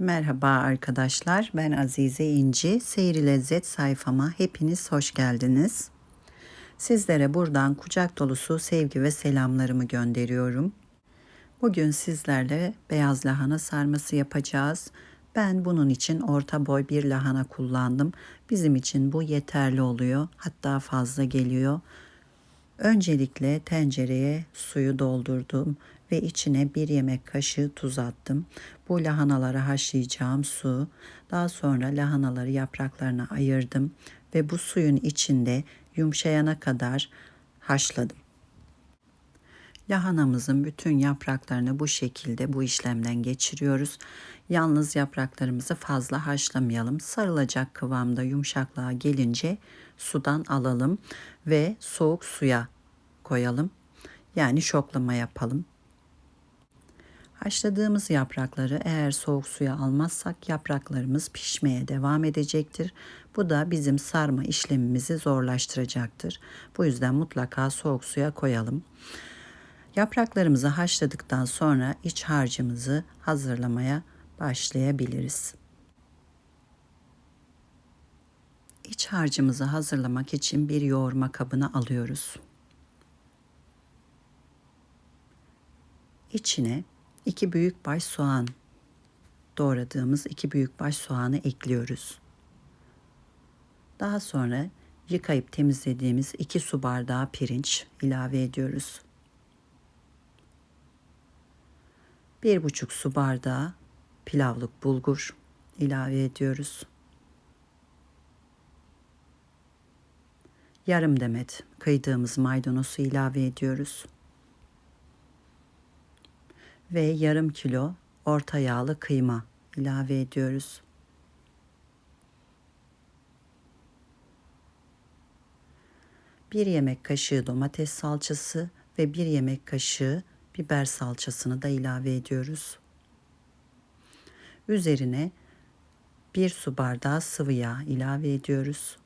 Merhaba arkadaşlar, ben Azize İnci. Seyri Lezzet sayfama hepiniz hoş geldiniz. Sizlere buradan kucak dolusu sevgi ve selamlarımı gönderiyorum. Bugün sizlerle beyaz lahana sarması yapacağız. Ben bunun için orta boy bir lahana kullandım. Bizim için bu yeterli oluyor. Hatta fazla geliyor. Öncelikle tencereye suyu doldurdum ve içine bir yemek kaşığı tuz attım. Bu lahanaları haşlayacağım su. Daha sonra lahanaları yapraklarına ayırdım ve bu suyun içinde yumuşayana kadar haşladım. Lahanamızın bütün yapraklarını bu şekilde bu işlemden geçiriyoruz. Yalnız yapraklarımızı fazla haşlamayalım. Sarılacak kıvamda yumuşaklığa gelince sudan alalım ve soğuk suya koyalım. Yani şoklama yapalım. Haşladığımız yaprakları eğer soğuk suya almazsak yapraklarımız pişmeye devam edecektir. Bu da bizim sarma işlemimizi zorlaştıracaktır. Bu yüzden mutlaka soğuk suya koyalım. Yapraklarımızı haşladıktan sonra iç harcımızı hazırlamaya başlayabiliriz. İç harcımızı hazırlamak için bir yoğurma kabına alıyoruz. İçine iki büyük baş soğan doğradığımız iki büyük baş soğanı ekliyoruz. Daha sonra yıkayıp temizlediğimiz iki su bardağı pirinç ilave ediyoruz. Bir buçuk su bardağı pilavlık bulgur ilave ediyoruz. Yarım demet kıydığımız maydanozu ilave ediyoruz ve yarım kilo orta yağlı kıyma ilave ediyoruz. Bir yemek kaşığı domates salçası ve bir yemek kaşığı biber salçasını da ilave ediyoruz. Üzerine bir su bardağı sıvı yağ ilave ediyoruz.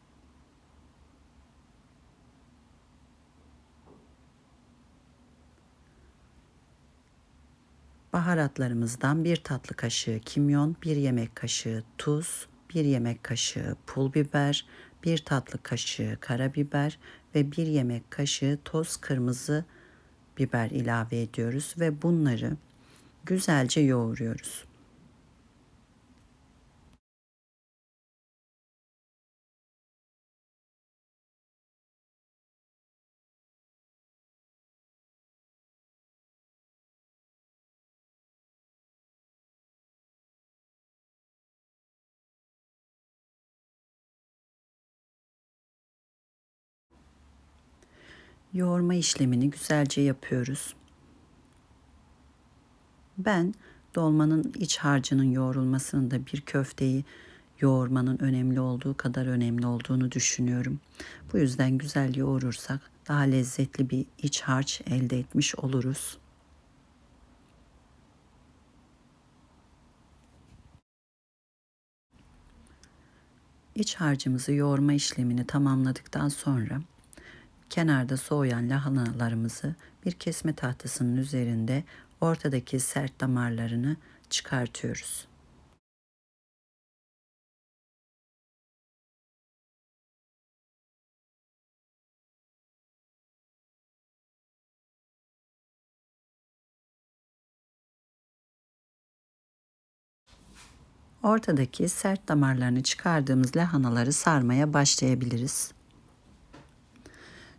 Baharatlarımızdan bir tatlı kaşığı kimyon, bir yemek kaşığı tuz, bir yemek kaşığı pul biber, bir tatlı kaşığı karabiber ve bir yemek kaşığı toz kırmızı biber ilave ediyoruz ve bunları güzelce yoğuruyoruz. Yoğurma işlemini güzelce yapıyoruz. Ben dolmanın iç harcının yoğrulmasının da bir köfteyi yoğurmanın önemli olduğu kadar önemli olduğunu düşünüyorum. Bu yüzden güzel yoğurursak daha lezzetli bir iç harç elde etmiş oluruz. İç harcımızı yoğurma işlemini tamamladıktan sonra Kenarda soğuyan lahanalarımızı bir kesme tahtasının üzerinde ortadaki sert damarlarını çıkartıyoruz. Ortadaki sert damarlarını çıkardığımız lahanaları sarmaya başlayabiliriz.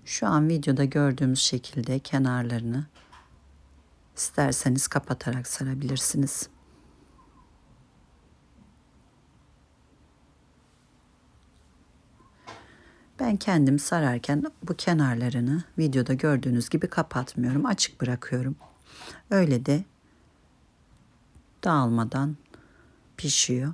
Şu an videoda gördüğümüz şekilde kenarlarını isterseniz kapatarak sarabilirsiniz. Ben kendim sararken bu kenarlarını videoda gördüğünüz gibi kapatmıyorum. Açık bırakıyorum. Öyle de dağılmadan pişiyor.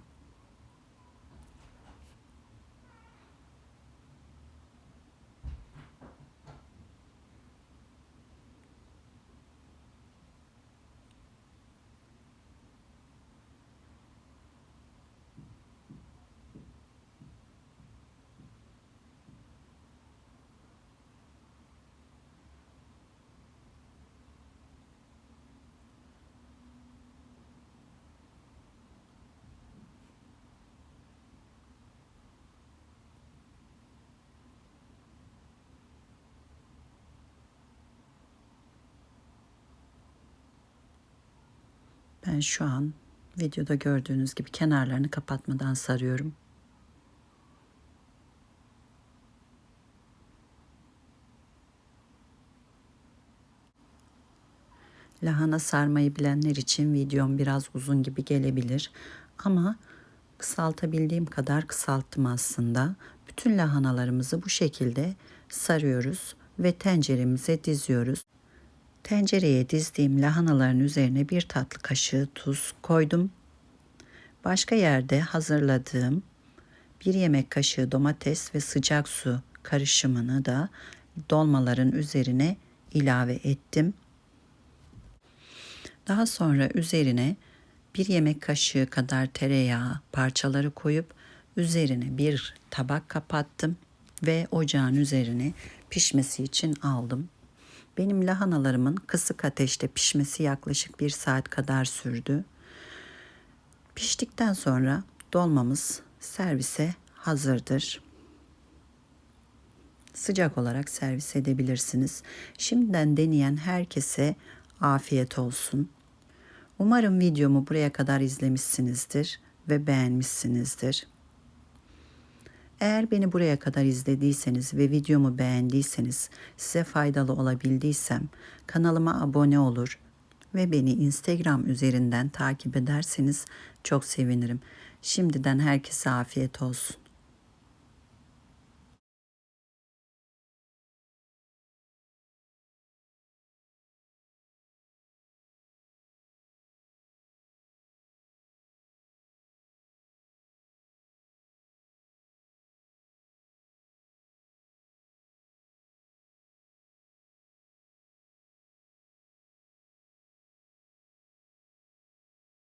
Ben şu an videoda gördüğünüz gibi kenarlarını kapatmadan sarıyorum. Lahana sarmayı bilenler için videom biraz uzun gibi gelebilir ama kısaltabildiğim kadar kısalttım aslında. Bütün lahanalarımızı bu şekilde sarıyoruz ve tenceremize diziyoruz. Tencereye dizdiğim lahanaların üzerine bir tatlı kaşığı tuz koydum. Başka yerde hazırladığım bir yemek kaşığı domates ve sıcak su karışımını da dolmaların üzerine ilave ettim. Daha sonra üzerine bir yemek kaşığı kadar tereyağı parçaları koyup üzerine bir tabak kapattım ve ocağın üzerine pişmesi için aldım. Benim lahanalarımın kısık ateşte pişmesi yaklaşık bir saat kadar sürdü. Piştikten sonra dolmamız servise hazırdır. Sıcak olarak servis edebilirsiniz. Şimdiden deneyen herkese afiyet olsun. Umarım videomu buraya kadar izlemişsinizdir ve beğenmişsinizdir. Eğer beni buraya kadar izlediyseniz ve videomu beğendiyseniz, size faydalı olabildiysem kanalıma abone olur ve beni Instagram üzerinden takip ederseniz çok sevinirim. Şimdiden herkese afiyet olsun.